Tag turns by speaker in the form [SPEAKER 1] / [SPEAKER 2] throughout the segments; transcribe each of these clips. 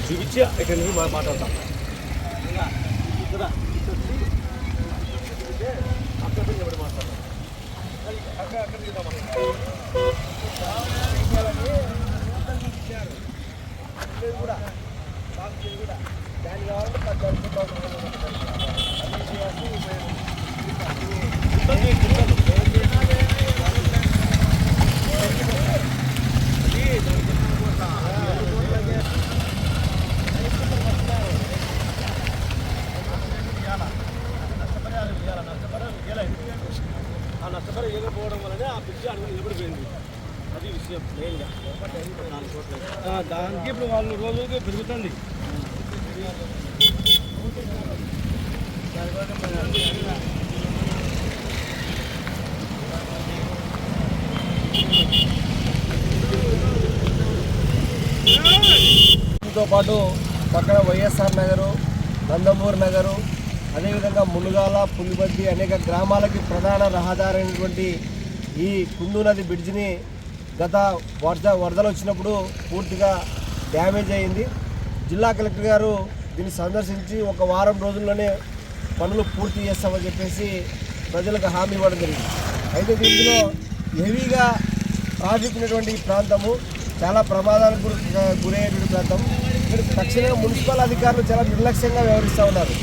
[SPEAKER 1] చూపించి. ఇక్కడ నుంచి మా- మాట్లాడతాం ఇక్కడ అక్కడ పోయి ఎవడు మాట్లాడతాం ఇవ్వకపోవడం వల్లనే ఆ బ్రిడ్జ్ అడుగు నిలబడిపోయింది. అది విషయం మెయిన్గా. దానికి ఇప్పుడు వాళ్ళు రోజుకి పెరుగుతుంది.
[SPEAKER 2] తో పాటు పక్కన వైఎస్ఆర్ నగరు నందమూరి నగరు అదేవిధంగా మునుగాల పులిబద్ది అనేక గ్రామాలకి ప్రధాన రహదారి అయినటువంటి ఈ కుందు నది బ్రిడ్జిని గత వరద వరదలు వచ్చినప్పుడు పూర్తిగా డ్యామేజ్ అయింది. జిల్లా కలెక్టర్ గారు దీన్ని సందర్శించి ఒక వారం రోజుల్లోనే పనులు పూర్తి చేస్తామని చెప్పేసి ప్రజలకు హామీ ఇవ్వడం జరిగింది. అయితే దీంట్లో హెవీగా ట్రాఫిక్ ఉన్నటువంటి ఈ ప్రాంతము చాలా ప్రమాదాలకు గురి గురయ్యేటువంటి ప్రాంతం. ఇక్కడ తక్షణంగా మున్సిపల్ అధికారులు చాలా నిర్లక్ష్యంగా వ్యవహరిస్తూ ఉన్నారు.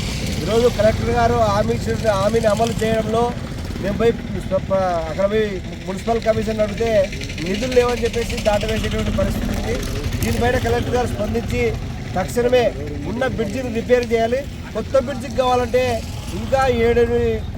[SPEAKER 2] ఈరోజు కలెక్టర్ గారు హామీ ఇచ్చిన హామీని అమలు చేయడంలో మేము పోయి అక్కడ పోయి మున్సిపల్ కమిషన్ అడిగితే నిధులు లేవని చెప్పేసి దాటవేసేటువంటి పరిస్థితి ఉంది. దీనిపైన కలెక్టర్ గారు స్పందించి తక్షణమే ఉన్న బ్రిడ్జిని రిపేర్ చేయాలి. కొత్త బ్రిడ్జికి కావాలంటే ఇంకా ఏడు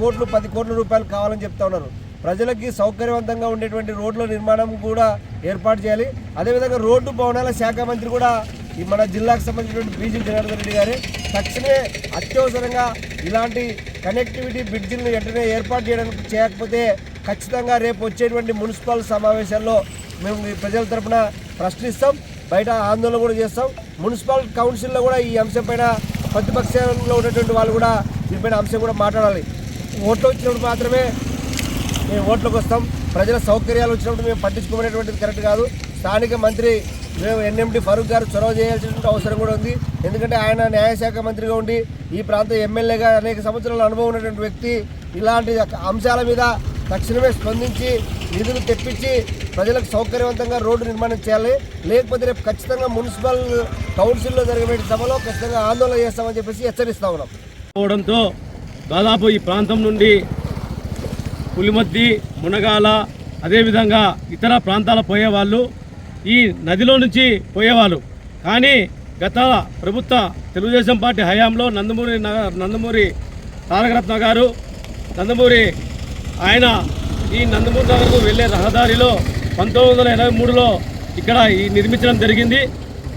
[SPEAKER 2] కోట్లు పది కోట్ల రూపాయలు కావాలని చెప్తా ఉన్నారు. ప్రజలకి సౌకర్యవంతంగా ఉండేటువంటి రోడ్ల నిర్మాణం కూడా ఏర్పాటు చేయాలి. అదేవిధంగా రోడ్డు భవనాల శాఖ మంత్రి కూడా ఈ మన జిల్లాకు సంబంధించినటువంటి బీజీ జనార్దన్ రెడ్డి గారే తక్షణమే అత్యవసరంగా ఇలాంటి కనెక్టివిటీ బ్రిడ్జిలను వెంటనే ఏర్పాటు చేయడానికి చేయకపోతే ఖచ్చితంగా రేపు వచ్చేటువంటి మున్సిపల్ సమావేశాల్లో మేము ప్రజల తరపున ప్రశ్నిస్తాం బయట ఆందోళన కూడా చేస్తాం. మున్సిపల్ కౌన్సిల్లో కూడా ఈ అంశంపైన ప్రతిపక్షంలో ఉన్నటువంటి వాళ్ళు కూడా దీనిపైన అంశం కూడా మాట్లాడాలి. ఓట్లు వచ్చినప్పుడు మాత్రమే మేము ఓట్లకు వస్తాం. ప్రజల సౌకర్యాలు వచ్చినప్పుడు మేము పట్టించుకోవనేటువంటిది కరెక్ట్ కాదు. స్థానిక మంత్రి మేము ఎన్ఎండి ఫరూక్ గారు చొరవ చేయాల్సినటువంటి అవసరం కూడా ఉంది. ఎందుకంటే ఆయన న్యాయశాఖ మంత్రిగా ఉండి ఈ ప్రాంత ఎమ్మెల్యేగా అనేక సంవత్సరాల అనుభవం ఉన్నటువంటి వ్యక్తి. ఇలాంటి అంశాల మీద తక్షణమే స్పందించి నిధులు తెప్పించి ప్రజలకు సౌకర్యవంతంగా రోడ్డు నిర్మాణం చేయాలి. లేకపోతే రేపు ఖచ్చితంగా మున్సిపల్ కౌన్సిల్లో జరిగే సభలో ఖచ్చితంగా ఆందోళన చేస్తామని చెప్పేసి హెచ్చరిస్తా ఉన్నాం.
[SPEAKER 1] పోవడంతో దాదాపు ఈ ప్రాంతం నుండి పులిమద్ది మునగాల అదేవిధంగా ఇతర ప్రాంతాల పోయేవాళ్ళు ఈ నదిలో నుంచి పోయేవాళ్ళు. కానీ గత ప్రభుత్వ తెలుగుదేశం పార్టీ హయాంలో నందమూరి నగ- నందమూరి తారకరత్న గారు నందమూరి ఆయన ఈ నందమూరి నగర్కు వెళ్ళే రహదారిలో పంతొమ్మిది వందల ఎనభై మూడులో ఇక్కడ ఈ నిర్మించడం జరిగింది.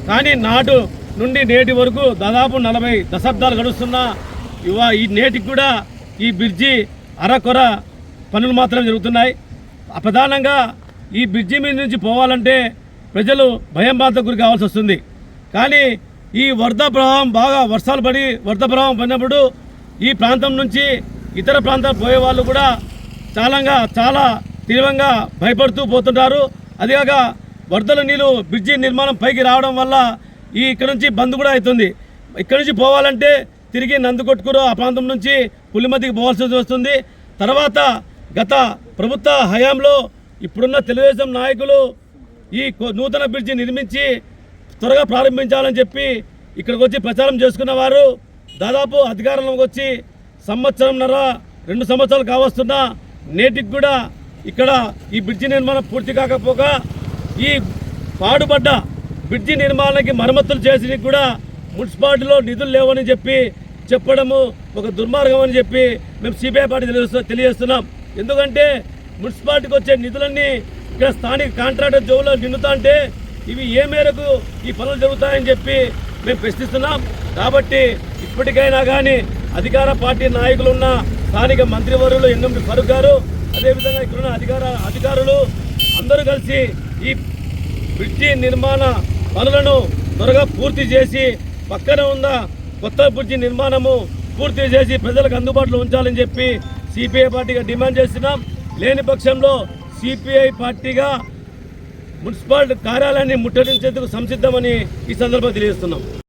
[SPEAKER 1] కానీ నాటు నుండి నేటి వరకు దాదాపు నలభై దశాబ్దాలు గడుస్తున్న యువ ఈ నేటికి కూడా ఈ బ్రిడ్జి అరకొర పనులు మాత్రం జరుగుతున్నాయి. ప్రధానంగా ఈ బ్రిడ్జి మీద నుంచి పోవాలంటే ప్రజలు భయం బాధకు గురి కావాల్సి వస్తుంది. కానీ ఈ వరద ప్రవాహం బాగా వర్షాలు పడి వరద ప్రవాహం పడినప్పుడు ఈ ప్రాంతం నుంచి ఇతర ప్రాంతాలు పోయే వాళ్ళు కూడా చాలాగా చాలా తీవ్రంగా భయపడుతూ పోతుంటారు. అదిగాక వరదల నీళ్ళు బ్రిడ్జి నిర్మాణం పైకి రావడం వల్ల ఈ ఇక్కడ నుంచి బంద్ కూడా అవుతుంది. ఇక్కడ నుంచి పోవాలంటే తిరిగి నందుకొట్టుకురు ఆ ప్రాంతం నుంచి పులిమతికి పోవాల్సి వస్తుంది. తర్వాత గత ప్రభుత్వ హయాంలో ఇప్పుడున్న తెలుగుదేశం నాయకులు ఈ కొ- నూతన బ్రిడ్జి నిర్మించి త్వరగా ప్రారంభించాలని చెప్పి ఇక్కడికి వచ్చి ప్రచారం చేసుకున్న వారు దాదాపు అధికారంలోకి వచ్చి సంవత్సరంన్నర రెండు సంవత్సరాలు కావస్తున్నా నేటికి కూడా ఇక్కడ ఈ బ్రిడ్జి నిర్మాణం పూర్తి కాకపోగా ఈ పాడుపడ్డ బ్రిడ్జి నిర్మాణానికి మరమ్మతులు చేసి కూడా మున్సిపాలిటీలో నిధులు లేవని చెప్పి చెప్పడము ఒక దుర్మార్గం అని చెప్పి మేము సిబిఐ పార్టీ తెలియ తెలియజేస్తున్నాం. ఎందుకంటే మున్సిపాలిటీకి వచ్చే నిధులన్నీ ఇక్కడ స్థానిక కాంట్రాక్టర్ జోబులో నిండుతా అంటే ఇవి ఏ మేరకు ఈ పనులు జరుగుతాయని చెప్పి మేము ప్రశ్నిస్తున్నాం. కాబట్టి ఇప్పటికైనా కానీ అధికార పార్టీ నాయకులున్న స్థానిక మంత్రివర్యులు ఎన్ఎండి ఫరూక్ గారు అదేవిధంగా ఇక్కడున్న అధికార అధికారులు అందరూ కలిసి ఈ బ్రిడ్జి నిర్మాణ పనులను త్వరగా పూర్తి చేసి పక్కన ఉన్న కొత్త బ్రిడ్జి నిర్మాణము పూర్తి చేసి ప్రజలకు అందుబాటులో ఉంచాలని చెప్పి సిపిఐ పార్టీగా డిమాండ్ చేస్తున్నాం. లేని పక్షంలో సిపిఐ పార్టీగా మున్సిపాలిటీ కార్యాలయాన్ని ముట్టడించేందుకు సంసిద్ధమని ఈ సందర్భంగా తెలియజేస్తున్నాం.